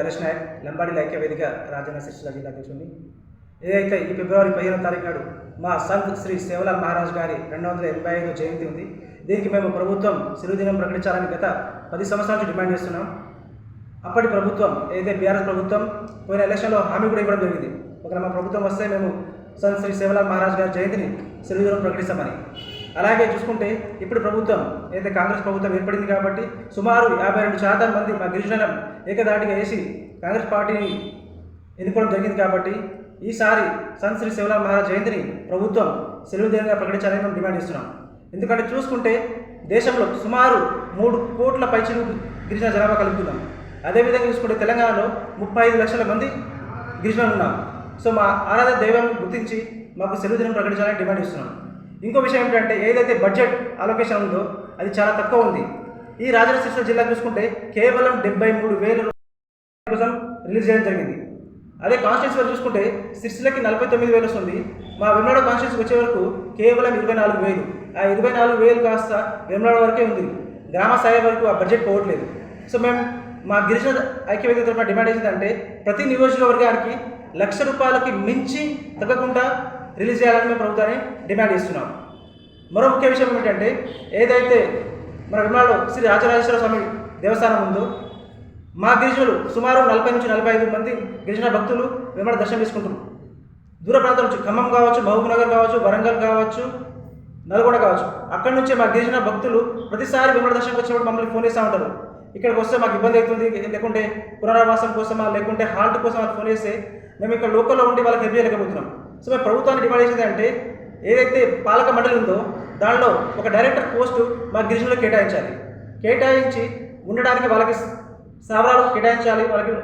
నరేష్ నాయక్ లంబాడి ఐక్య వేదిక రాజన్న సిరిసిల్ల జిల్లా అధ్యక్షుడిని. ఏదైతే ఈ ఫిబ్రవరి పదిహేనో తారీఖు నాడు మా సంత్ శ్రీ సేవలాల్ మహారాజ్ గారి రెండు వందల ఎనభై ఐదో జయంతి ఉంది. దీనికి మేము ప్రభుత్వం సిరుదినం ప్రకటించాలని గత పది సంవత్సరాల నుంచి డిమాండ్ చేస్తున్నాం. అప్పటి ప్రభుత్వం ఏదైతే బీఆర్ఎస్ ప్రభుత్వం పోయిన ఎలక్షన్లో హామీ కూడా ఇవ్వడం జరిగింది. ఒకవేళ మా ప్రభుత్వం వస్తే మేము సంత్ శ్రీ సేవలాల్ మహారాజ్ గారి జయంతిని సిరుదినం ప్రకటిస్తామని. అలాగే చూసుకుంటే ఇప్పుడు ప్రభుత్వం ఏదైతే కాంగ్రెస్ ప్రభుత్వం ఏర్పడింది కాబట్టి సుమారు యాభై రెండు శాతం మంది మా గిరిజనం ఏకదాటిగా వేసి కాంగ్రెస్ పార్టీని ఎన్నుకోవడం జరిగింది కాబట్టి ఈసారి సంత్ శ్రీ శివలాల్ మహారాజ్ జయంతిని ప్రభుత్వం సెలవు దినంగా ప్రకటించాలని మేము డిమాండ్ చేస్తున్నాం. ఎందుకంటే చూసుకుంటే దేశంలో సుమారు మూడు కోట్ల పైచిలు గిరిజన జనాభా కలుపుతున్నాం. అదేవిధంగా చూసుకుంటే తెలంగాణలో ముప్పై ఐదు లక్షల మంది గిరిజనులు ఉన్నాం సో మా ఆరాధ దైవం గుర్తించి మాకు సెలవు దినం ప్రకటించాలని డిమాండ్ చేస్తున్నాం. ఇంకో విషయం ఏంటంటే ఏదైతే బడ్జెట్ అలొకేషన్ ఉందో అది చాలా తక్కువ ఉంది. ఈ రాజన్న సిరిసిల్ల జిల్లా చూసుకుంటే కేవలం డెబ్బై మూడు వేల కోసం రిలీజ్ చేయడం జరిగింది. అదే కాన్స్టిట్యూన్సీ చూసుకుంటే సిరిసిలకి నలభై తొమ్మిది వేలు వస్తుంది. మా వెమ్నాడు కాన్స్టిట్యూన్సీ వచ్చే వరకు కేవలం ఇరవై నాలుగు వేలు. ఆ ఇరవై నాలుగు వేలు కాస్త వెమ్నాడు వరకే ఉంది. గ్రామ స్థాయి వరకు ఆ బడ్జెట్ పోవట్లేదు. సో మేము మా గిరిజన ఐక్యవేదిక తరఫున డిమాండ్ ఏంటంటే ప్రతి నియోజకవర్గానికి లక్ష రూపాయలకి మించి తగ్గకుండా రిలీజ్ చేయాలని మేము ప్రభుత్వాన్ని డిమాండ్ చేస్తున్నాం. మరో ముఖ్య విషయం ఏమిటంటే ఏదైతే మన విమానంలో శ్రీ రాజరాజేశ్వర స్వామి దేవస్థానం ఉందో మా గిరిజనులు సుమారు నలభై నుంచి నలభై ఐదు మంది గిరిజన భక్తులు విమల దర్శనం చేసుకుంటున్నారు దూర ప్రాంతం నుంచి ఖమ్మం కావచ్చు మహబూబ్నగర్ కావచ్చు వరంగల్ కావచ్చు నల్గొండ కావచ్చు. అక్కడి నుంచే మా గిరిజన భక్తులు ప్రతిసారి విమల దర్శనంకి వచ్చినప్పుడు మమ్మల్ని ఫోన్ చేస్తూ ఉంటారు. ఇక్కడికి వస్తే మాకు ఇబ్బంది అవుతుంది లేకుంటే పునరావాసం కోసమా లేకుంటే హాల్ట్ కోసం ఫోన్ చేస్తే మేము ఇక్కడ లోకల్లో ఉండి వాళ్ళకి హెల్ప్ చేయలేకపోతున్నాం. సో మేము ప్రభుత్వాన్ని డిమాండ్ చేసేది అంటే ఏదైతే పాలక మండలి ఉందో దానిలో ఒక డైరెక్టర్ పోస్టు మా గిరిజనులకు కేటాయించాలి. కేటాయించి ఉండడానికి వాళ్ళకి స్థావరాలు కేటాయించాలి వాళ్ళకి